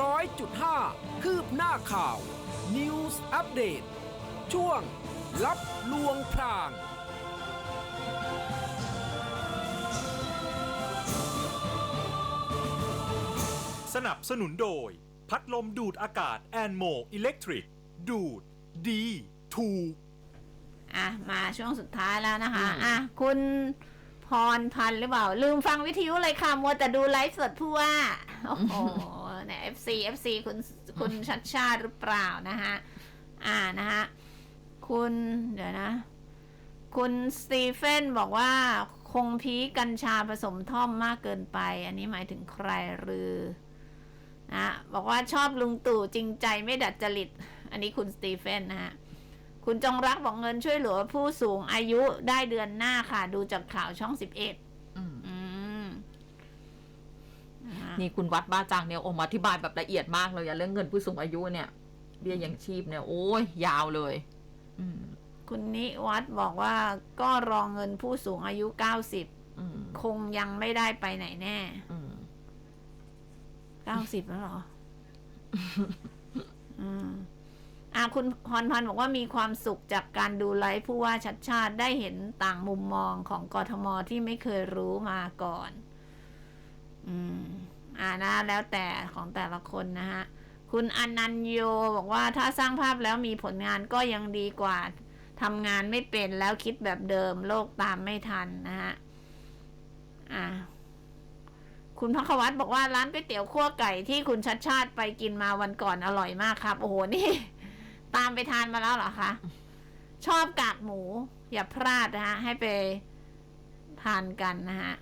ร้อยจุดห้าคืบหน้าข่าว News Update ช่วง ลับลวงพราง สนับสนุนโดย พัดลมดูดอากาศแอนโมอิเล็กทริก ดูด ดีถูก อะ มาช่วงสุดท้ายแล้วนะคะอืมอะ คุณพรพันธ์หรือเปล่า ลืมฟังวิทยุเลยค่ะ มัวแต่ดูไลฟ์สดผู้ว่า โอ้โห เนี่ย FC FC คุณคุณชัดชาติหรือเปล่านะฮะ อ่านะฮะ คุณเดี๋ยวนะ คุณสตีเฟนบอกว่าคงพีกัญชาผสมท่อมมากเกินไป อันนี้หมายถึงใครหรือนะบอกว่าชอบลุงตู่จริงใจไม่ดัดจริต อันนี้คุณสตีเฟนนะฮะ คุณจงรักบอกเงินช่วยเหลือผู้สูงอายุได้เดือนหน้าค่ะ ดูจากข่าวช่อง 11 นะฮะนี่คุณวัดบ้าจังเนี่ยออกมาอธิบายแบบละเอียดมากเลยอะเรื่องเงินผู้สูงอายุเนี่ยเบี้ยยังชีพเนี่ยโอ้ยยาวเลย อืมคุณนิวัฒน์บอกว่าก็รองเงินผู้สูงอายุเก้าสิบอืมคงยังไม่ได้ไปไหนแน่อืมเก้าสิบแล้วเหรอ อืมอะคุณพรพันธ์บอกว่ามีความสุขจากการดูไลฟ์ผู้ว่าชัดชาติได้เห็นต่างมุมมองของกทมที่ไม่เคยรู้มาก่อน อืม อ่านะแล้วแต่ของแต่ละคนนะฮะ คุณอนันโยบอกว่าถ้าสร้างภาพแล้วมีผลงานก็ยังดีกว่าทำงานไม่เป็นแล้วคิดแบบเดิมโลกตามไม่ทันนะฮะ อ่าคุณพักวัตบอกว่าร้านก๋วยเตี๋ยวขั้วไก่ที่คุณชัดชาติไปกินมาวันก่อนอร่อยมากครับ โอ้โหนี่ ตามไปทานมาแล้วเหรอคะชอบกากหมู อย่าพลาดนะฮะ ให้ไปทานกันนะฮะ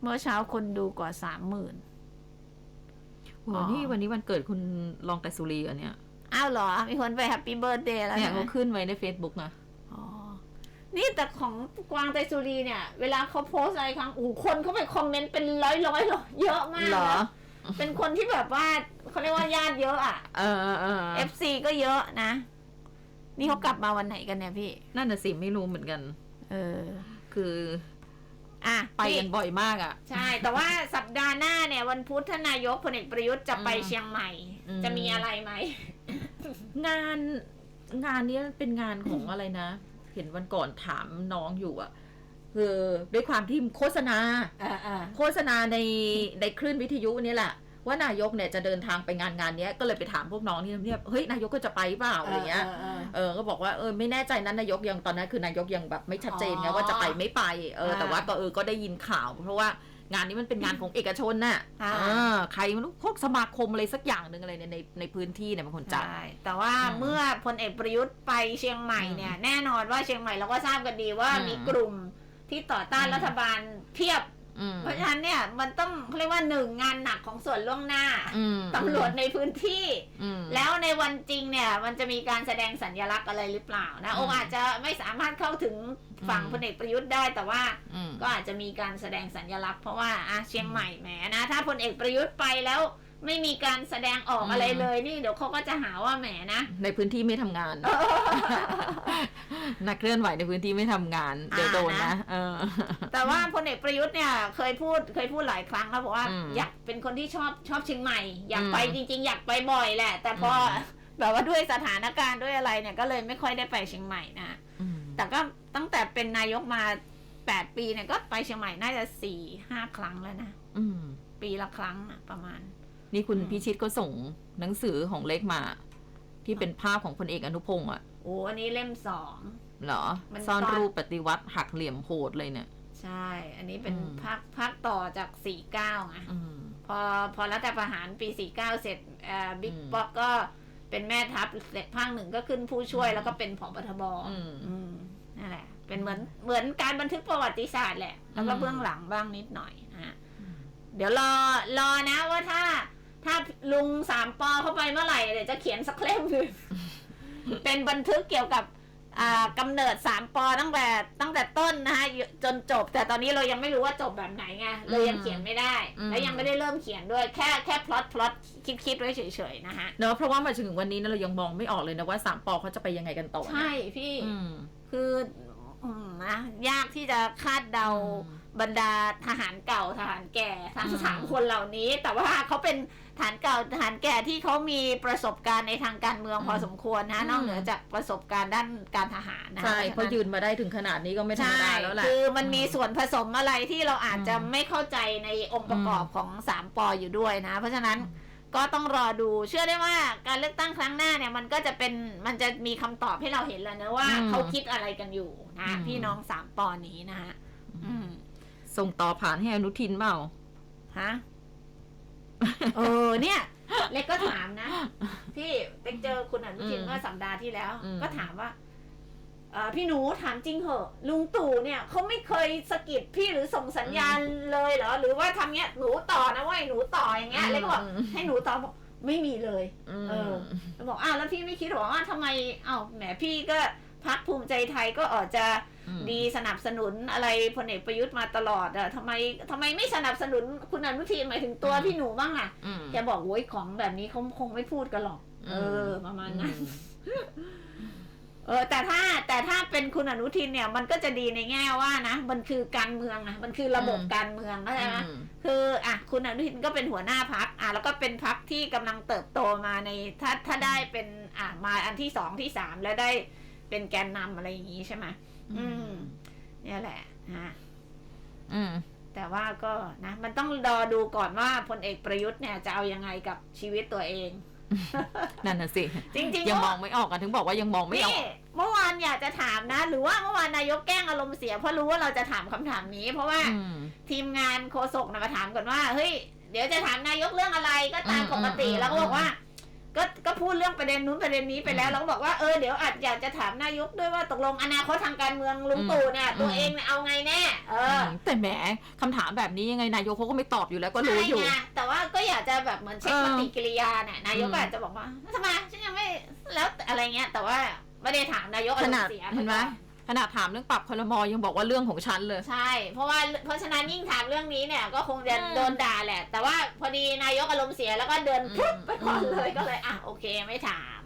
เมื่อเช้าคนดูกว่าสามหมื่นโอ้อ๋อนี่วันนี้วันเกิดคุณรองแต่สุรีอันเนี้ย อ้าวเหรอ มีคนไปแฮปปี้เบิร์ดเดย์แล้วเนี่ยใช่ไหมเขาขึ้นไว้ใน Facebook นะอ๋อนี่แต่ของกวางไตสุรีเนี่ย เวลาเขาโพสต์อะไรครั้งโอ้โหคนเขาไปคอมเมนต์เป็นร้อยร้อยๆเยอะมากเหรอนะเป็นคนที่แบบว่าเขาเรียกว่าญาติเยอะอะ เออเออเออ FC ก็เยอะนะ นี่เขากลับมาวันไหนกันเนี่ยพี่ นั่นน่ะสิไม่รู้เหมือนกัน เออ คือ อะไปกันบ่อยมากอะ ใช่ แต่ว่าสัปดาห์หน้าเนี่ย วันพุธท่านนายกพลเอกประยุทธ์จะไปอืมเชียงใหม่อืมจะมีอะไรไหม งานงานเนี้ยเป็นงานของอะไรนะ เห็นวันก่อนถามน้องอยู่อะ คือด้วยความที่โฆษณาอ่าอ่าโฆษณาในในคลื่นวิทยุนี่แหละ ว่านายกเนี่ยจะเดินทางไปงานงานเนี้ยก็เลยไปถามพวกน้องที่ทำเนียบเฮ้ยนายกก็จะไปเปล่าอะไรเงี้ยเออก็บอกว่าเออไม่แน่ใจนั้นนายกยังตอนนั้นคือนายกยังแบบไม่ชัดเจนไงอ๋อว่าจะไปไม่ไปเอออ่าแต่ว่าก็เออก็ได้ยินข่าว เพราะว่างานนี้มันเป็นงานของเอกชนน่ะอ่าเออใครไม่รู้พวกสมาคมอะไรสักอย่างหนึ่งอะไรในในในพื้นที่เนี่ยเป็นคนจัดใช่แต่ว่าอืมเมื่อพลเอกประยุทธ์ไปเชียงใหม่เนี่ยแน่นอนว่าเชียงใหม่เราก็ทราบกันดีว่าอืมมีกลุ่มที่ต่อต้านอืมรัฐบาลเพียบอืม เพราะฉะนั้นเนี่ยมันต้องเขาเรียกว่าหนึ่งงานหนักของส่วนล่วงหน้าอืมตำรวจในพื้นที่อืมแล้วในวันจริงเนี่ย มันจะมีการแสดงสัญลักษณ์อะไรหรือเปล่านะอืมองค์อาจจะไม่สามารถเข้าถึงฝั่งอืมพลเอกประยุทธ์ได้แต่ว่าอืมก็อาจจะมีการแสดงสัญลักษณ์เพราะว่าอะเชียงใหม่แหมนะถ้าพลเอกประยุทธ์ไปแล้ว ไม่มีการแสดงออกอืมอะไรเลยนี่เดี๋ยวเขาก็จะหาว่าแหมนะในพื้นที่ไม่ทำงาน นักเคลื่อนไหวในพื้นที่ไม่ทำงาน เดี๋ยวโดนอ่านะนะเออแต่ว่าพลเอกประยุทธ์เนี่ยเคยพูดเคยพูดหลายครั้งแล้วบอกว่าอืมอยากเป็นคนที่ชอบชอบเชียงใหม่ อยากอืมไปจริง ๆ อยากไปบ่อยแหละ แต่พออมแบบว่าด้วยสถานการณ์ด้วยอะไรเนี่ยก็เลยไม่ค่อยได้ไปเชียงใหม่นะอืมแต่ก็ตั้งแต่เป็นนายกมาแปดปีเนี่ยก็ไปเชียงใหม่น่าจะสี่ห้าครั้งแล้วนะอืมปีละครั้งอะประมาณ นี่คุณอืมพิชิตก็ส่งหนังสือของเล็กมา ที่เป็นภาพของพลเอกอนุพงศ์อะโอ้อันนี้เล่มสอง เหรอ มันซ่อนตอน รูปปฏิวัติหักเหลี่ยมโหดเลยเนี่ย ใช่ อันนี้เป็นอืม ภาคภาคต่อจากสี่เก้าไงอืม พอพอรัฐประหารปีสี่เก้าเสร็จเอ่อบิ๊กอืมป๊อกก็เป็นแม่ทัพเสร็จภาคหนึ่งก็ขึ้นผู้ช่วยอืมแล้วก็เป็นผบทบอืมอืมนั่นแหละ เป็นเหมือนเหมือนการบันทึกประวัติศาสตร์แหละ แล้วก็อืม เบื้องหลังบ้างนิดหน่อยนะฮะ เดี๋ยวรอรอนะว่าถ้า ถ้าลุงสามปอเข้าไปเมื่อไหร่เดี๋ยวจะเขียนสักเล่มหนึ่งเป็นบันทึกเกี่ยวกับอ่ากำเนิดสามปอตั้งแต่ตั้งแต่ต้นนะฮะจนจบ แต่ตอนนี้เรายังไม่รู้ว่าจบแบบไหนไงเลยยังเขียนไม่ได้อืมแล้วยังไม่ได้เริ่มเขียนด้วยแค่แค่พล็อตพล็อตคิดคิดไว้เฉยๆนะฮะเนอะเพราะว่ามาถึงวันนี้นะเรายังมองไม่ออกเลยนะว่าสามปอเขาจะไปยังไงกันต่อนะใช่พี่อืมคืออืมนะยากที่จะคาดเดาอืม บรรดาทหารเก่าทหารแก่ทั้งอืมสามคนเหล่านี้ แต่ว่าเขาเป็นทหารเก่าทหารแก่ที่เขามีประสบการณ์ในทางการเมืองพอสมควรนะนอกเหนือจากประสบการณ์ด้านการทหารนะใช่เพราะยืนมาได้ถึงขนาดนี้ก็ไม่ธรรมใช่ดาแล้วแหละคือมันมีส่วนผสมอะไรที่เราอาจจะอืมไม่เข้าใจในองค์ประกอบของสามปออยู่ด้วยนะ เพราะฉะนั้นก็ต้องรอดูเชื่อได้ว่าการเลือกตั้งครั้งหน้าเนี่ยมันก็จะเป็นมันจะมีคำตอบให้เราเห็นแล้วนะว่าอืมเขาคิดอะไรกันอยู่นะอืมพี่น้องสามปอนี้นะฮะอืม ส่งต่อผ่านให้อนุทินเปล่า ฮะ เออเนี่ย เล็กก็ถามนะ พี่เล็กเจอคุณอนุทินอืมเมื่อสัปดาห์ที่แล้ว อืม ก็ถามว่าเอ่อพี่หนูถามจริงเหอะ ลุงตู่เนี่ยเขาไม่เคยสะกิดพี่หรือส่งสัญญาณเลยเหรอ หรือว่าทำเนี้ยหนูต่อนะเว่าหนูต่ออย่างเงี้ยเล็กก็บอกให้หนูต่อบอกไม่มีเลยมเออแล้วบอกอ้าวแล้วพี่ไม่คิดหรอว่าทำไมอ้าวแหมพี่ก็ พักภูมิใจไทยก็อาจจะมดีสนับสนุนอะไรพลเอกประยุทธ์มาตลอดอะทำไมทำไมไม่สนับสนุนคุณอนุทินหมายถึงตัวพี่หนูบ้างอะอืมแกบอกโว้ยของแบบนี้เขาคงไม่พูดกันหรอก เออ ประมาณนั้นเออแต่ถ้าแต่ถ้าเป็นคุณอนุทินเนี่ย มันก็จะดีในแง่ว่านะมันคือการเมืองนะมันคือระบบอืมการเมืองเข้าใจไหมอืมคืออะคุณอนุทินก็เป็นหัวหน้าพักอะแล้วก็เป็นพักที่กำลังเติบโตมาในถ้าถ้าได้เป็นอะมาอันที่สองที่สามแล้วได้ เป็นแกนนำอะไรอย่างนี้ใช่ไหมอืม เนี่ยแหละฮะอืม แต่ว่าก็นะ มันต้องรอดูก่อนว่าพลเอกประยุทธ์เนี่ยจะเอายังไงกับชีวิตตัวเอง นั่นน่ะสิ จริงๆยังเมื่มองไม่ออกกันถึงบอกว่ายังมองไม่อนี่อกเมื่อวานอยากจะถามนะ หรือว่าเมื่อวานนายกแกล้งอารมณ์เสียเพราะรู้ว่าเราจะถามคำถามนี้ เพราะว่าอืมทีมงานโฆษกนะมาถามก่อนว่าเฮ้ยเดี๋ยวจะถามนายกเรื่องอะไรก็ตามอืมปกติอืมแล้วก็บอกว่า ก็ก็พูดเรื่องประเด็นนู้นประเด็นนี้ไปแล้วอืมแล้วก็บอกว่าเออเดี๋ยวอาจอยากจะถามนายกด้วยว่าตกลงอนาคตทางการเมืองลุงอืมตู่เนี่ยตัวอืมเองเนี่ยเอาไงแน่เอออแต่แหมคำถามแบบนี้ยังไงนายกเขาก็ไม่ตอบอยู่แล้วก็รู้อยู่ใช่ไงแต่ว่าก็อยากจะแบบเหมือนเช็คเออปฏิกิริยาเนี่ยนายกอืมก็อาจจะบอกว่าทำไมฉันยังไม่แล้วอะไรเงี้ยแต่ว่าไม่ได้ถามนายกอาขรมนาดณ์เสียเห็นไหม ขนาดถามเรื่องปรับคลมอยังบอกว่าเรื่องของฉันเลย ใช่ เพราะว่าเพราะฉะนั้นยิ่งถามเรื่องนี้เนี่ยก็คงจะอืมโดนด่าแหละ แต่ว่าพอดีนายกอารมณ์เสียแล้วก็เดินอืมปุ๊บไปก่อนเลยก็เลยอะโอเคไม่ถาม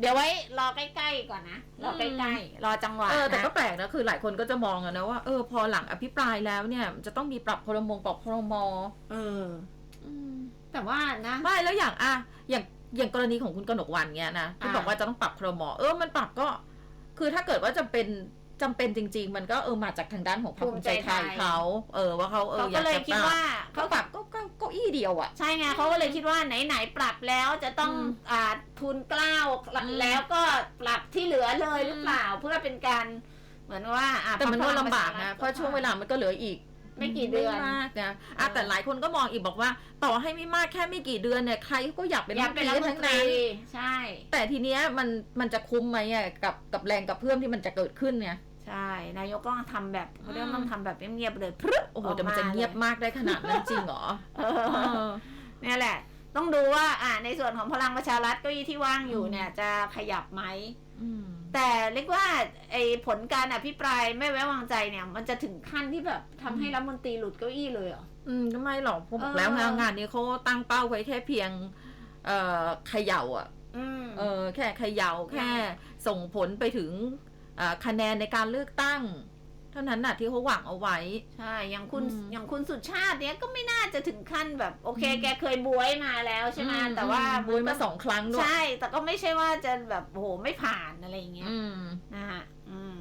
เดี๋ยวไว้รอใกล้ๆก่อนนะรอใกล้ๆรอจังหวะเออแต่นะก็แปลกนะคือหลายคนก็จะมองอะนะว่าเออพอหลังอภิปรายแล้วเนี่ย จะต้องมีปรับคลมงปรับคลมอเออแต่ว่านะไม่แล้วอย่างอะอย่างอย่างกรณีของคุณกนกวันเนี่ยนะที่อ่าบอกว่าจะต้องปรับคลมอเออมันปรับก็ คือถ้าเกิดว่าจำเป็นจำเป็นจริง ๆ มันก็เออมาจากทางด้านของพรรคภูมิใจไทยเขาเออว่าเขาเออเขาอก็ยากเลยจะคิดปรับว่าเขาเขาปรับก็ก็เก้าอี้เดียวอะใช่ไงเขาก็เลยคิดว่าไหนๆปรับแล้วจะต้องอืมอ่าทุนเกล้าวอืมแล้วก็ปรับที่เหลือเลยอืมหรือเปล่าเพื่อเป็นการ เหมือนว่าอะแต่มันก็พรรคพลำบากงปนะชเพราะช่วงเวลามันก็เหลืออีก ไม่กี่เดือน ไม่มากนะอะเออแต่หลายคนก็มองอีกบอกว่า ต่อให้ไม่มากแค่ไม่กี่เดือนเนี่ยใครก็อยากเป็นอยากเป็นรัฐมนทั้งตรีนั้นใช่ แต่ทีเนี้ยมันมันจะคุ้มไหมอะกับกับแรงกับเพื่อมที่มันจะเกิดขึ้นเนี่ยใช่ นายกก็ทำแบบเขาเรียกอืมว่าต้องทำแบบเงียบๆเลยพรึบโอ้โหแต่มันจะเงียบมากได้ขนาดนั้นจริงเหรอเอเอออเนี่ยแหละ ต้องดูว่า อ่าในส่วนของพลังประชารัฐเก้าอี้ที่ว่างอยู่อืมเนี่ย จะขยับไหมอืม แต่เรียกว่าไอ้ผลการอภิปรายไม่ไว้วางใจเนี่ย มันจะถึงขั้นที่แบบทำให้รัฐมนตรีหลุดเก้าอี้เลยเหรออืมก็ไม่หรอกผมบอกเออแล้วงานงานนี้เขาตั้งเป้าไว้แค่เพียง เอ่อเขย่าอะอืมเออ แค่เขย่าแค่ส่งผลไปถึงอ่าคะแนนในการเลือกตั้ง เท่านั้นน่ะที่เขาหวังเอาไว้ ใช่ อย่างคุณอืมอย่างคุณสุชาติเนี่ยก็ไม่น่าจะถึงขั้นแบบ โอเค อืม แกเคยบวยมาแล้วใช่ไหมอืแต่ว่าอืบุยมาสองครั้งด้วยใช่ แต่ก็ไม่ใช่ว่าจะแบบโอ้โหไม่ผ่านอะไรอย่างเงี้ยอืมนะฮะอืม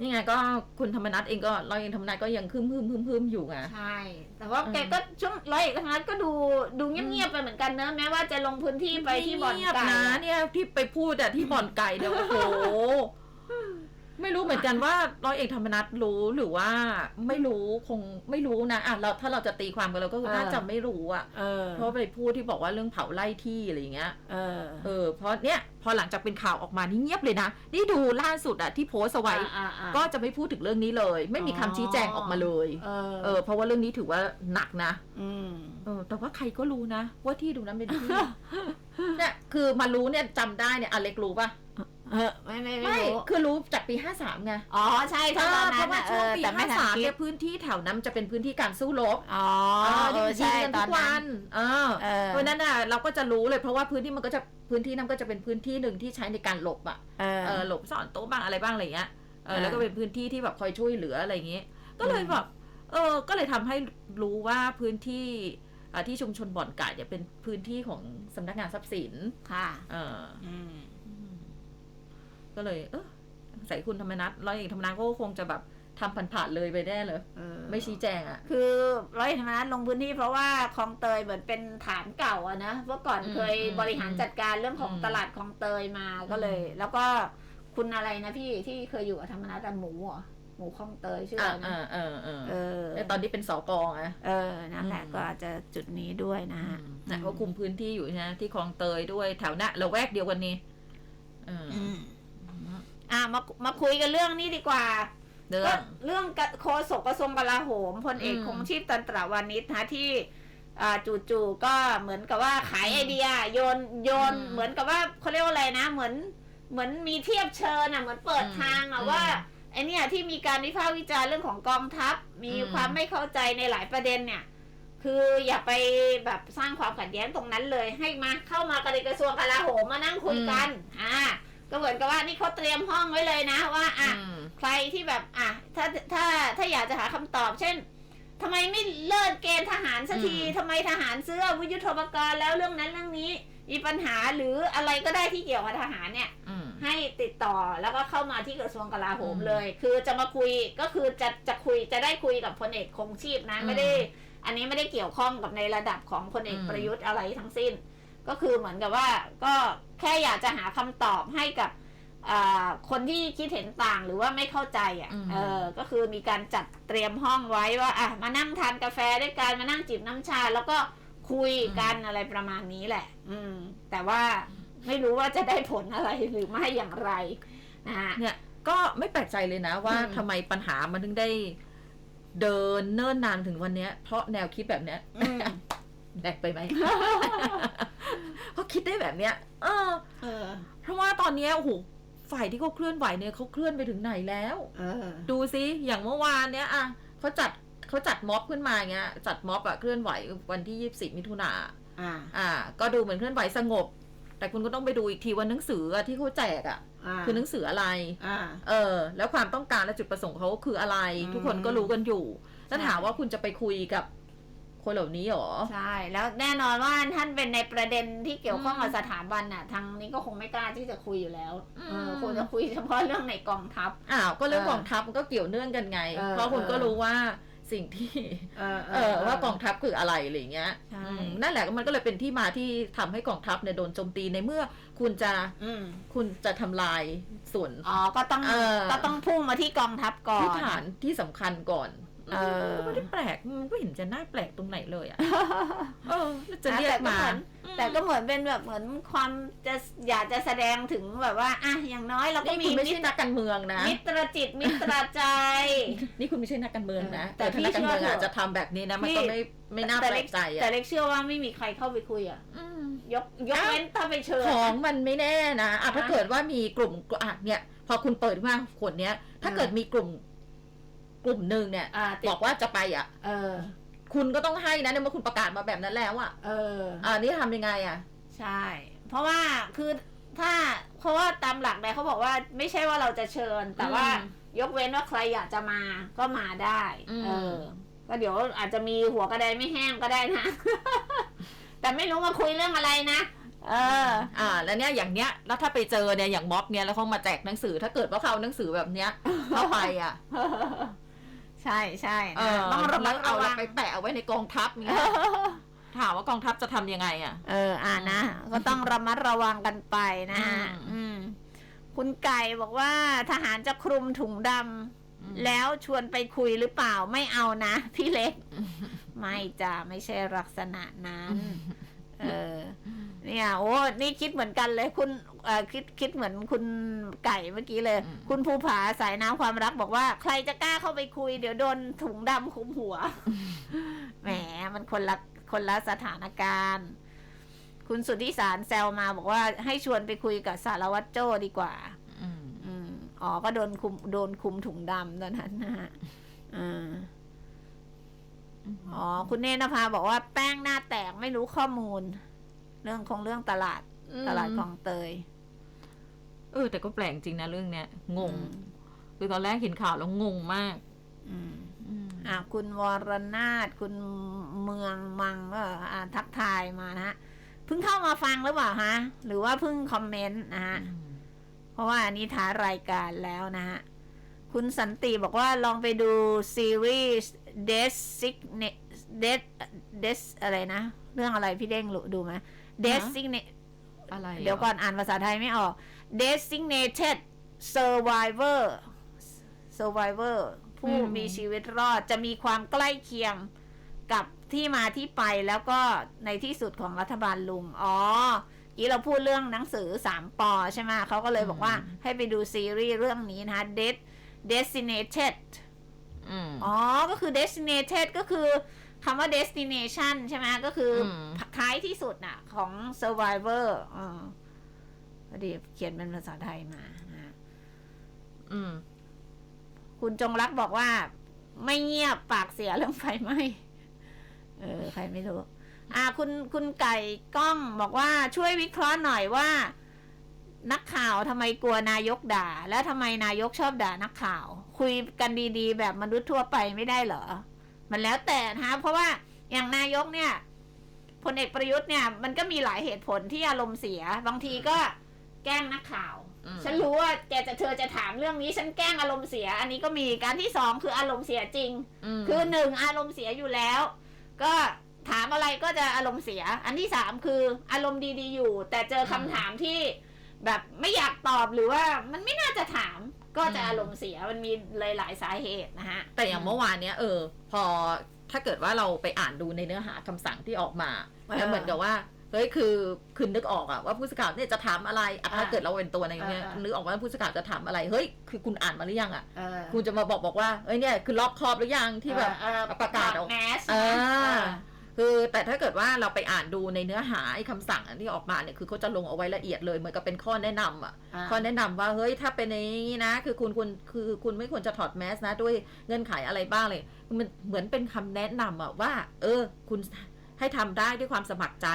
นี่ไงก็คุณธรรมนัทเองก็เราเองธรรมนัทก็ยังคึมพึมพึมพึมอยู่ไง ใช่ แต่ว่าอืมแกก็ช่วงร้อยเอกธรรมนัฐก็ดูดูเงียบๆไปเหมือนกันเนอะแม้ว่าจะลงพื้นที่ไปที่บ่อนเงียบไก่นะอะเนี่ยที่ไปพูดอะที่บ่อนไก่เนี่ยโอ้โห ไม่รู้เหมือนกันว่าร้อยเอกธรรมนัฐรู้หรือว่าไม่รู้คงไม่รู้นะอะเราถ้าเราจะตีความกันเราก็น่าจะไม่รู้อะเออเพราะไปพูดที่บอกว่าเรื่องเผาไล่ที่อะไรอย่างเงี้ยเออเออเพราะเนี้ยพอหลังจากเป็นข่าวออกมานี่เงียบเลยนะนี่ดูล่าสุดอะที่โพสต์เอาไว้อ่าอ่าก็จะไม่พูดถึงเรื่องนี้เลย ไม่มีคำชี้แจงออกมาเลยเออเออเพราะว่าเรื่องนี้ถือว่าหนักนะอืมเออแต่ว่าใครก็รู้นะ ว่าที่ตรงนั้นเป็นที่เนี่ยคือมารู้เนี่ยจำได้เนี่ยอเล็กรู้ป่ะ เออไม่ไม่ไม่ไม่รู้คือรู้จากปีห้าสามไงอ๋อใช่ถ้าตอนเพนั้นราะว่าอะเอช่วงอปีแต่ไม่ห้าทันสามคิเนี่ดยพื้นที่แถวนั้นจะเป็นพื้นที่การสู้รบอ๋อเออยิใช่งกันตทุอนกนั้วันนเออเออเพราะฉะนั้นน่ะเราก็จะรู้เลยเพราะว่าพื้นที่มันก็จะพื้นที่นั้นก็จะเป็นพื้นที่หนึ่งที่ใช้ในการหลบอะ เออเออหลบซ่อนโต๊ะบ้างอะไรบ้างอะไรเงี้ยเออเออ แล้วก็เป็นพื้นที่ที่แบบคอยช่วยเหลืออะไรอย่างเงี้ย ก็เลยอืมแบบ เออ ก็เลยทำให้รู้ว่าพื้นที่อ่าที่ชุมชนบ่อนไก่เนี่ยเป็นพื้นที่ของสำนักงานทรัพย์สิน ค่ะ เออ อืม ก็เลย เออใส่คุณธรรมนัฐร้อยเอกธรรมนัฐก็คงจะแบบทำผ่านๆเลยไปแน่เลยเออ ไม่ชี้แจงอะ คือร้อยเอกธรรมนัฐลงพื้นที่เพราะว่าคลองเตยเหมือนเป็นฐานเก่าอะนะเมื่อก่อนอืมเคยอืมบริหารจัดการเรื่องของอืมตลาดคลองเตยมาก็เลย แล้วก็คุณอะไรนะพี่ที่เคยอยู่กับธรรมนัฐอะหมูเหรอหมูคลองเตยชื่ออ่าอะไรนะอ่าเออเออเออแล้วตอนนี้เป็นสกองอะ เออนั่นแหละอืม ก็อาจจะจุดนี้ด้วยนะฮะ นะก็คุมพื้นที่อยู่นะที่คลองเตยด้วยแถวหน้าละแวกเดียวกันนี้เอออืม อะมามาคุยกันเรื่องนี้ดีกว่าเรื่อก็ง เรื่องกระโฆษกกระทรวงกลาโหมพลเอกอืม คงชีพตันตระวานิชนะที่อ่าจู่ๆก็เหมือนกับว่าขายไอเดีย โยนโยนอืมเหมือนกับว่าเขาเรียกว่าอะไรนะ เหมือนเหมือนมีเทียบเชิญอะเหมือนเปิดอืมทางอะอืมว่าไอเนี่ยที่มีการวิพากษ์วิจารณ์เรื่องของกองทัพ มีอืมความไม่เข้าใจในหลายประเด็นเนี่ย คืออย่าไปแบบสร้างความขัดแย้งตรงนั้นเลยให้มาเข้ามากันในกระทรวงกลาโหมมานั่งคุยกัน อ่า ก็เหมือนกับว่านี่เขาเตรียมห้องไว้เลยนะว่าอะอืมใครที่แบบอะถ้าถ้าถ้าอยากจะหาคำตอบ เช่นทำไมไม่เลิกเกณฑ์ทหารสักทีอืมทำไมทหารซื้ออาวุธยุทโธปกรณ์แล้วเรื่องนั้นเรื่องนี้ มีปัญหาหรืออะไรก็ได้ที่เกี่ยวกับทหารเนี่ยอืมให้ติดต่อแล้วก็เข้ามาที่กระทรวงกลาโหมอืมเลย คือจะมาคุยก็คือจะจะคุยจะได้คุยกับพลเอกคงชีพนะอืมไม่ได้ อันนี้ไม่ได้เกี่ยวข้องกับในระดับของพลเอกอืมประยุทธ์อะไรทั้งสิ้น ก็คือเหมือนกับว่าก็แค่อยากจะหาคำตอบให้กับอ่าคนที่คิดเห็นต่างหรือว่าไม่เข้าใจอะอืมเออก็คือมีการจัดเตรียมห้องไว้ว่าอะมานั่งทานกาแฟด้วยกันมานั่งจิบน้ำชา แล้วก็คุยกันอะไรประมาณนี้แหละ อืม แต่ว่าไม่รู้ว่าจะได้ผลอะไรหรือไม่อย่างไรนะฮะเนี่ยก็ไม่แปลกใจเลยนะว่าอืมทำไมปัญหามันถึงได้เดินเนิ่นนานถึงวันเนี้ยเพราะแนวคิดแบบเนี้ยอืม แหลกไปไหมเพราะคิดได้แบบเนี้ย เออ เออ เพราะว่าตอนเนี้ยโอ้โหฝ่ายที่เขาเคลื่อนไหวเนี่ยเขาเคลื่อนไปถึงไหนแล้ว เออ ดูซิ อย่างเมื่อวานเนี้ยอะเขาจัดเขาจัดม็อบขึ้นมาอย่างเงี้ย จัดม็อบอะเคลื่อนไหววันที่ยี่สิบมิถุนาอ่า อ่า ก็ดูเหมือนเคลื่อนไหวสงบ แต่คุณก็ต้องไปดูอีกทีว่าหนังสืออะที่เขาแจกอะาคือหนังสืออะไร อ่า เออ แล้วความต้องการและจุดประสงค์เขาคืออะไรอืมทุกคนก็รู้กันอยู่แล้วใช่ถามว่าคุณจะไปคุยกับ คนเหล่านี้หรอ ใช่ แล้วแน่นอนว่าท่านเป็นในประเด็นที่เกี่ยวข้องกับอืมสถาบันน่ะ ทางนี้ก็คงไม่กล้าที่จะคุยอยู่แล้วอืมเออคงจะคุยเฉพาะเรื่องในกองทัพอ้าวก็เรื่องเออกองทัพมันก็เกี่ยวเนื่องกันไงเออเพราะคุณก็เออรู้ว่าสิ่งที่เออเออว่ากองทัพคืออะไรอะไรอย่างเงี้ยใช่อืมนั่นแหละมันก็เลยเป็นที่มาที่ทำให้กองทัพเนี่ยโดนโจมตีในเมื่อคุณจะอืมคุณจะทำลายส่วนอ๋อก็ต้องเออก็ต้องพุ่งมาที่กองทัพก่อนพื้นฐานที่สำคัญก่อนเออ ไม่ได้แปลกมันก็เห็นจะน่าแปลกตรงไหนเลยอะเออแล้วจะนะเรียแต่กก็มาเหมือนแต่ก็เหมือนเป็นแบบเหมือนความจะอยากจะแสดงถึงแบบว่าอะอย่างน้อยเราก็นี่มีคุณไม่มิใช่ตรนักการเมืองนะ มิตรจิตมิตรใจ นี่คุณไม่ใช่นักการเมืองนะ แต่แต่ถ้านักการเมืองพี่เชื่ออาจจะทำแบบนี้นะมันพี่ก็ไม่ไม่น่าแต่แปลเล็กกใจแต่อะเล็กเชื่อว่าไม่มีใครเข้าไปคุยอะอืมยกยกเว้นถ้าไปเชิญของมันไม่แน่นะอะถ้าอะเกิดว่ามีกลุ่มอะเนี่ย พอคุณเปิดมาขวดเนี้ย ถ้าอืมเกิดมีกลุ่ม กลุ่มหนึ่งเนี่ยอ่าติด บอกว่าจะไปอะ เออ คุณก็ต้องให้นะในเมื่อคุณประกาศมาแบบนั้นแล้วอะเออ อ่านี่ทำยังไงอะ ใช่ เพราะว่าคือถ้าเพราะว่าตามหลักเนี่ยเขาบอกว่าไม่ใช่ว่าเราจะเชิญ แต่ว่าอืมยกเว้นว่าใครอยากจะมาก็มาได้อืม เออ ก็เดี๋ยวอาจจะมีหัวกระไดไม่แห้งก็ได้นะ แต่ไม่รู้มาคุยเรื่องอะไรนะเออ อ่า แล้วเนี่ยอย่างเนี้ยแล้วถ้าไปเจอเนี่ยอย่างม็อบเนี่ยแล้วเขามาแจกหนังสือถ้าเกิดว่าเขาเอาหนังสือแบบเนี้ยเข้าไปอะ ใช่ใช่เอนะอต้องระมัแล้ดวเอาระแล้วัวงไปแปะเอาไว้ในกองทัพเงี้ยถามว่ากองทัพจะทำยังไงอะ เออ อ่านะ ก็ต้องระมัดระวังกันไปนะฮะอืมอืมคุณไก่บอกว่าทหารจะคลุมถุงดอืมำแล้วชวนไปคุยหรือเปล่าไม่เอานะ พี่เล็ก ไม่จ้ะไม่ใช่ลักษณะนั้น เออ เนี่ยโอ้นี่คิดเหมือนกันเลย คุณเอ่อคิดคิดเหมือนคุณไก่เมื่อกี้เลย อืม คุณภูผาสายน้ำความรักบอกว่า ใครจะกล้าเข้าไปคุย เดี๋ยวโดนถุงดำคลุมหัว แหมมันคนละคนละสถานการณ์ คุณสุทธิสารแซวมาบอกว่าให้ชวนไปคุยกับสารวัตรโจ้ดีกว่า อืมอืมอ๋อ ก็โดนคุมโดนคุมถุงดำตอนนั้นนะฮะอืมอ๋อ คุณเนนภาบอกว่าแป้งหน้าแตกไม่รู้ข้อมูล เรื่องของเรื่องตลาดตลาดของเตย เออ แต่ก็แปลกจริงนะเรื่องเนี้ย งงอืมคือตอนแรกเห็นข่าวแล้วงงมากอืมอืมอ่าคุณวรนาถคุณเมืองมังก็อ่าทักทายมานะฮะเพิ่งเข้ามาฟังหรือเปล่าฮะ หรือว่าเพิ่งคอมเมนต์นะฮะ เพราะว่าอันนี้ท้ารายการแล้วนะฮะ คุณสันติบอกว่าลองไปดูซีรีส์ Designate Des Des อะไรนะ เรื่องอะไรพี่เด้งรู้ดูไหม Designate อะไระเดี๋ยวก่อนอ่านภาษาไทยไม่ออก Designated Survivor Survivor ผู้มีชีวิตรอดจะมีความใกล้เคียงกับที่มาที่ไปแล้วก็ในที่สุดของรัฐบาลลุง อ๋อกี้เราพูดเรื่องหนังสือสามปอใช่ไหมเขาก็เลยบอกว่าให้ไปดูซีรีส์เรื่องนี้นะคะ Dead Designated อืมอ๋อ ก็คือ designated ก็คือ คำว่า destination ใช่ไหมก็คืออมท้ายที่สุดน่ะ ของ survivor อ่าพอดีเขียนเป็นภาษาไทยมานะอืมคุณจงรักบอกว่า ไม่เงียบปากเสียเรื่องไฟไหม้เออ ใครไม่รู้ อ่า คุณคุณไก่ก้องบอกว่าช่วยวิเคราะห์หน่อยว่า นักข่าวทำไมกลัวนายกด่า แล้วทำไมนายกชอบด่านักข่าว คุยกันดีๆ แบบมนุษย์ทั่วไปไม่ได้เหรอ มันแล้วแต่นะคะเพราะว่าอย่างนายกเนี่ยพลเอกประยุทธ์เนี่ยมันก็มีหลายเหตุผลที่อารมณ์เสีย บางทีก็แกล้งนักข่าวอืมฉันรู้ว่าแกจะเธอจะถามเรื่องนี้ ฉันแกล้งอารมณ์เสีย อันนี้ก็มีการที่สองคืออารมณ์เสียจริงมคือหนึ่งอารมณ์เสียอยู่แล้ว ก็ถามอะไรก็จะอารมณ์เสีย อันที่สามคืออารมณ์ดีๆอยู่ แต่เจอคำถามที่แบบไม่อยากตอบหรือว่ามันไม่น่าจะถาม ก็จะอารมณ์เสียมันมีหลายๆสาเหตุนะฮะ แต่อย่างเมื่อวานเนี้ยเออ พอถ้าเกิดว่าเราไปอ่านดูในเนื้อหาคำสั่งที่ออกมาเออแล้วเหมือนกับว่าเฮ้ยคือคือนึกออกอะว่าผู้สื่อข่าวเนี่ยจะถามอะไรอะถ้าอ่าเกิดเราเป็นตัวในเนี้ยเออเออนึกออกว่าผู้สื่อข่าวจะถามอะไรเฮ้ยคือคุณอ่านมาหรือยังอะเออคุณจะมาบอกบอกว่าเอ้ยเนี่ยคือรอบครอบหรือยังที่แบบเออเออประกาศออกแมสเออนะ คือแต่ถ้าเกิดว่าเราไปอ่านดูในเนื้อหาไอ้คำสั่งอันที่ออกมาเนี่ยคือเขาจะลงเอาไว้ละเอียดเลยเหมือนกับเป็นข้อแนะนำอะอ่าข้อแนะนำว่าเฮ้ยถ้าเป็นอย่างนี้นะ คือคุณคุณคือคุณไม่ควรจะถอดแมสนะ ด้วยเงื่อนไขอะไรบ้างเลยมันเหมือนเป็นคำแนะนำอะว่า เออ คุณให้ทำได้ด้วยความสมัครใจ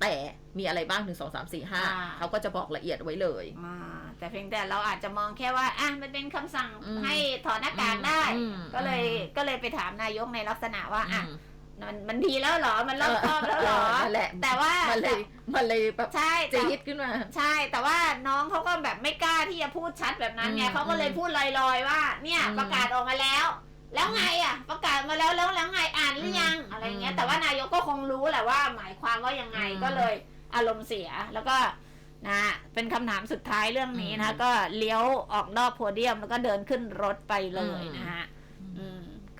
แต่มีอะไรบ้างหนึ่งสองสามสี่ห้าอ่าเขาก็จะบอกละเอียดไว้เลยอ่าแต่เพียงแต่เราอาจจะมองแค่ว่าอะมันเป็นคำสั่งอืมให้ถอดหน้ากากได้อืมก็เลยอืมก็เลยไปถามนายกในลักษณะว่าอะอื มมันมันดีแล้วเหรอ มันรอบคอบแล้วเหรอเออนั่นแหละ แต่ว่ามันเลยมันเลยแบบใช่แต่จี๊ดขึ้นมา ใช่ แต่ว่าน้องเขาก็แบบไม่กล้าที่จะพูดชัดแบบนั้นไงอืมเขาก็เลยพูดลอยๆว่า เนี่ยอืมประกาศออกมาแล้ว แล้วไงอะ ประกาศมาแล้วแล้วแล้วไงอ่านหรือยังอืมอะไรเงี้ยอืมแต่ว่านายกก็คงรู้แหละว่า หมายความว่ายังไงอืมก็เลยอารมณ์เสียแล้วก็นะเป็นคำถามสุดท้ายเรื่องนี้นะอืมก็เลี้ยวออกนอกโพเดียมแล้วก็เดินขึ้นรถไปเลยอืมนะฮะอืม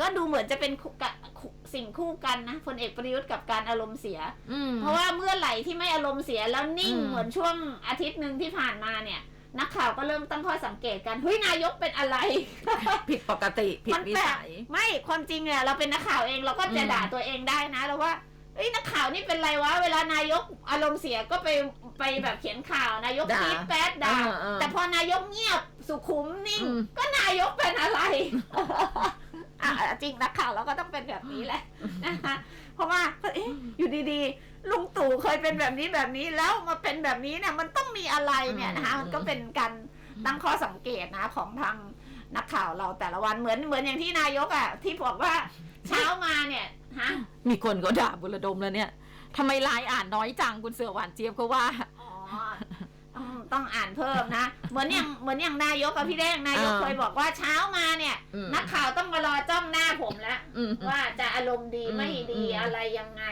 ก็ดูเหมือนจะเป็นคู่กะคู่สิ่งคู่กันนะพลเอกประยุทธ์กับการอารมณ์เสีย อืม เพราะว่าเมื่อไหร่ที่ไม่อารมณ์เสียแล้วนิ่งอืม เหมือนช่วงอาทิตย์หนึ่งที่ผ่านมาเนี่ย นักข่าวก็เริ่มตั้งข้อสังเกตกันเฮ้ยนายกเป็นอะไร ผิดปกติผิดมันวิแปลกสัย ไม่ความจริงเนี่ยเราเป็นนักข่าวเองเราก็จะอืม ด่าตัวเองได้นะเราว่าเอ้ยนักข่าวนี่เป็นไรวะเวลานายกอารมณ์เสียก็ไปไปแบบเขียนข่าวนายกด่าปี๊ดแป๊ดด่าเออเออ แต่พอนายกเงียบสุขุมนิ่ง อืม ก็นายกเป็นอะไร อะจริงนักข่าวเราก็ต้องเป็นแบบนี้แหละนะคะเพราะว่าเอ๊ะอยู่ดีๆลุงตู่เคยเป็นแบบนี้แบบนี้แล้วมาเป็นแบบนี้เนี่ยมันต้องมีอะไรเนี่ยนะคะอืมมันก็เป็นการตั้งข้อสังเกตนะของทางนักข่าวเราแต่ละวันเหมือนเหมือนอย่างที่นายกอะที่บอกว่าเช้ามาเนี่ยฮะมีคนก็ด่าบุรดมแล้วเนี่ยทำไมไลน์อ่านน้อยจังคุณเสือหวานเจี๊ยบก็ว่าอ๋อ ต้องต้องอ่านเพิ่มนะ เหมือนอย่างเหมือนอย่างนายกอะพี่เด้งนายกอ่าเคยบอกว่าเช้ามาเนี่ยอืมนักข่าวต้องมารอจ้องหน้าผมแล้วอืมว่าจะอารมณ์ดีอืมไม่ดีอืมอะไรยังไง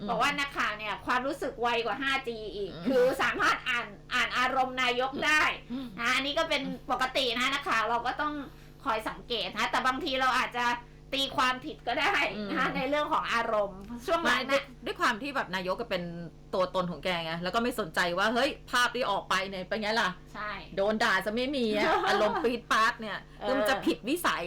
อืมบอกว่านักข่าวเนี่ยความรู้สึกไวกว่า 5G อีกอืมคือสามารถอ่านอ่านอารมณ์นายกได้นะอันนี้ก็เป็นปกตินะนักข่าวเราก็ต้องคอยสังเกตนะแต่บางทีเราอาจจะ ตีความผิดก็ได้นะในเรื่องของอารมณ์ ช่วงหไม่ลังด้วยนะด้วยความที่แบบนายกก็เป็นตัวตนของแกไงแล้วก็ไม่สนใจว่าเฮ้ยภาพที่ออกไปเนี่ยเป็นไงล่ะ ใช่ โดนด่าจะไม่มีอะ อารมณ์ปี๊ดปาร์ตเนี่ยเออ คือมันจะผิดวิสัย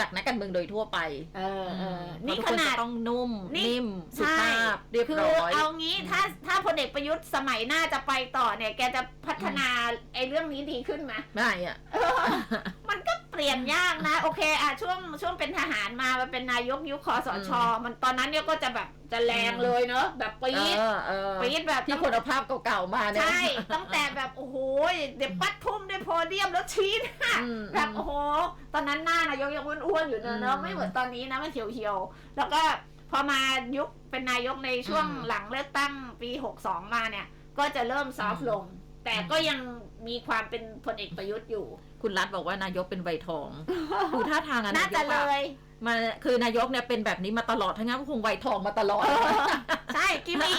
จากนักการเมืองโดยทั่วไปเออเออเพราะนี่ทุกขคนนาจะดต้องนุ่ม นี่ นิ่ม สุใช่ภาพ เรียบคือร้อย เอางี้ถ้าถ้าพลเอกประยุทธ์สมัยหน้าจะไปต่อเนี่ย แกจะพัฒนาไอ้เรื่องนี้ดีขึ้นไหมไม่อะมันก็แป เปลี่ยนยากนะ โอเคอะช่วงช่วงเป็นทหารมามาเป็นนายกยุคคอสช มันตอนนั้นเนี่ยก็จะแบบจะแรงเลยเนอะแบบปี๊ดเออเออปี๊ดแบบที่คุณภาพเก่าๆมาเนี่ยใช่ตั้งแต่แบบโอ้โหเดี๋ยวปัดทุ่มด้วยโพเดียมแล้วชี้หน้าอืมแบบโอ้โห ตอนนั้นหน้านายกยังอ้วนๆอยู่เนอะเนอะอืมไม่เหมือนตอนนี้นะมันเหี่ยวๆแล้วก็พอมายุคเป็นนายกในช่วงอืมหลังเลือกตั้งปี62มาเนี่ย ก็จะเริ่มซอฟต์อืมลง แต่ก็ยังมีความเป็นพลเอกประยุทธ์อยู่คุณรัฐบอกว่านายกเป็นใบทองดูท่าทางอะน่าจะยกเลอะยมาคือนายกเนี่ยเป็นแบบนี้มาตลอดทั้งนั้นก็คงใบทองมาตลอด ใช่กิมมี่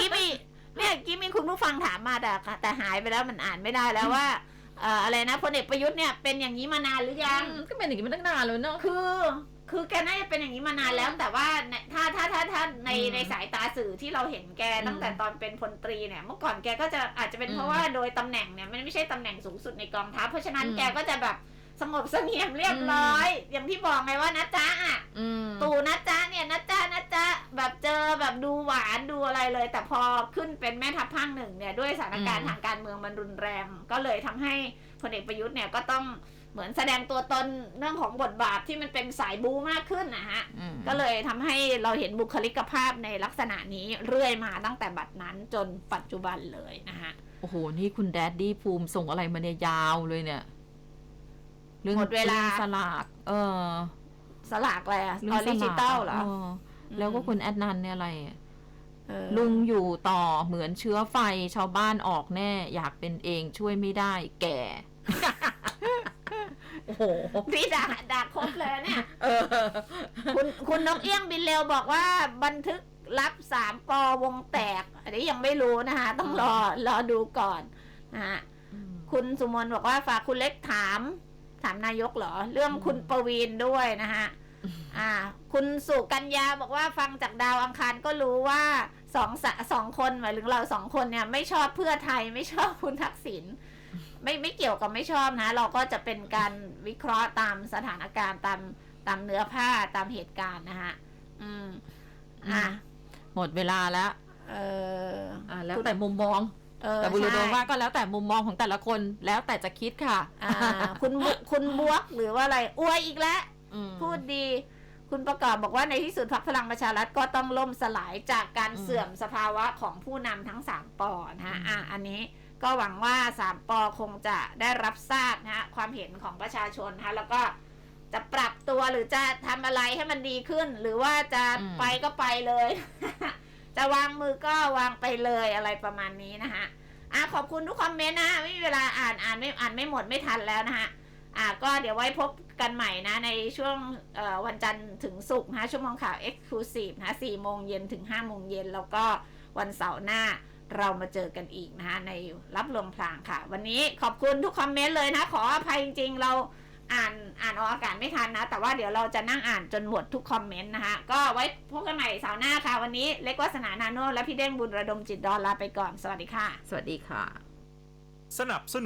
กิมมี่เนี่ยกิมมี่คุณผู้ฟังถามมาแต่แต่หายไปแล้วมันอ่านไม่ได้แล้วว่าเอ่ออะไรนะพลเอกประยุทธ์เนี่ยเป็นอย่างนี้มานานหรือยังอืมก็เป็นอย่างนี้มาตั้งนานแล้วเนาะคือ คือแกน่าจะเป็นอย่างนี้มานานแล้วแต่ว่าในถ้าถ้าถ้าถ้าในอืมในสายตาสื่อที่เราเห็นแกอืมตั้งแต่ตอนเป็นพลตรีเนี่ย เมื่อก่อนแกก็จะอาจจะเป็นอืมเพราะว่าโดยตำแหน่งเนี่ยมันไม่ใช่ตำแหน่งสูงสุดในกองทัพเพราะฉะนั้นอืมแกก็จะแบบสงบเสงี่ยมเรียบร้อย อย่างที่บอกไงว่านะจ๊ะอะ อืม ตู่นะจ๊ะเนี่ยนะจ๊ะนะจ๊ะแบบเจอแบบดูหวานดูอะไรเลย แต่พอขึ้นเป็นแม่ทัพภาคหนึ่งเนี่ยด้วยสถานการณ์ทางการเมืองมันรุนแรง ก็เลยทำให้พลเอกประยุทธ์เนี่ยก็ต้อง เหมือนแสดงตัวตนเรื่องของบทบาทที่มันเป็นสายบูมากขึ้นนะฮะอืมก็เลยทำให้เราเห็นบุคลิกภาพในลักษณะนี้เรื่อยมาตั้งแต่บัดนั้นจนปัจจุบันเลยนะฮะ โอ้โห นี่คุณแดดดี้ภูมิส่งอะไรมาเนี่ยยาวเลยเนี่ย เรื่องหมดเวลารื่องสลาก เออ สลากอะไรอะเรื่ออสริจิตอลกะเหรออแล้วก็คุณแอดนันเนี่ยอะไรอะเออลุงอยู่ต่อเหมือนเชื้อไฟชาวบ้านออกแน่ อยากเป็นเองช่วยไม่ได้แก่ โอ้โหนี่ด่าด่าครบเลยเนี่ย เออ คุณคุณนกเอี้ยงบินเร็วบอกว่าบันทึกรับสามปอวงแตก อันนี้ยังไม่รู้นะคะ ต้องรอรอดูก่อนนะฮะคุณสุมนบอกว่าฝากคุณเล็กถาม ถามนายกเหรอ เรื่องคุณประวีนด้วยนะฮะอ่า คุณสุกัญญาบอกว่าฟังจากดาวอังคารก็รู้ว่าสองสะสองคนหมายถึงเราสองคนเนี่ย ไม่ชอบเพื่อไทยไม่ชอบคุณทักษิณ ไม่ไม่เกี่ยวกับไม่ชอบนะ เราก็จะเป็นการวิเคราะห์ตามสถานการณ์ตามตามเนื้อผ้าตามเหตุการณ์นะฮะ อืม อะ หมดเวลาแล้ว เอออ่าแล้วแต่มุมมองเออแต่บุรุษใช่ว่าก็แล้วแต่มุมมองของแต่ละคนแล้วแต่จะคิดค่ะ อ่า คุณบุคุณบวกหรือว่าอะไรอวยอีกแล้วอืมพูดดี คุณประกอบบอกว่าในที่สุดพรรคพลังประชารัฐก็ต้องล่มสลายจากการอืมเสื่อมสภาวะของผู้นำทั้งสามปอนะฮะอืมอะอันนี้ ก็หวังว่าสามปอคงจะได้รับทราบนะฮะความเห็นของประชาชนนะฮะแล้วก็จะปรับตัวหรือจะทำอะไรให้มันดีขึ้น หรือว่าจะไปก็ไปเลย จะวางมือก็วางไปเลยอะไรประมาณนี้นะฮะอะขอบคุณทุกคอมเมนต์นะไม่มีเวลาอ่านอ่านไม่อ่านไม่หมดไม่ทันแล้วนะฮะอะก็เดี๋ยวไว้พบกันใหม่นะ ในช่วงเอ่อวันจันทร์ถึงศุกร์นะชั่วโมงข่าว Exclusive นะ4โมงเย็นถึง5โมงเย็นแล้วก็วันเสาร์หน้า เรามาเจอกันอีกนะฮะในรับลมพลางค่ะ วันนี้ขอบคุณทุกคอมเมนต์เลยนะ ขออภัยจริง ๆ เราอ่านอ่านออกอากาศไม่ทันนะ แต่ว่าเดี๋ยวเราจะนั่งอ่านจนหมดทุกคอมเมนต์นะคะ ก็ไว้พบกันใหม่เสาร์หน้าค่ะ วันนี้เล็กวัฒนานาโนและพี่เด้งบุญระดมจิตดอนลาไปก่อน สวัสดีค่ะ สวัสดีค่ะ สนับสนุน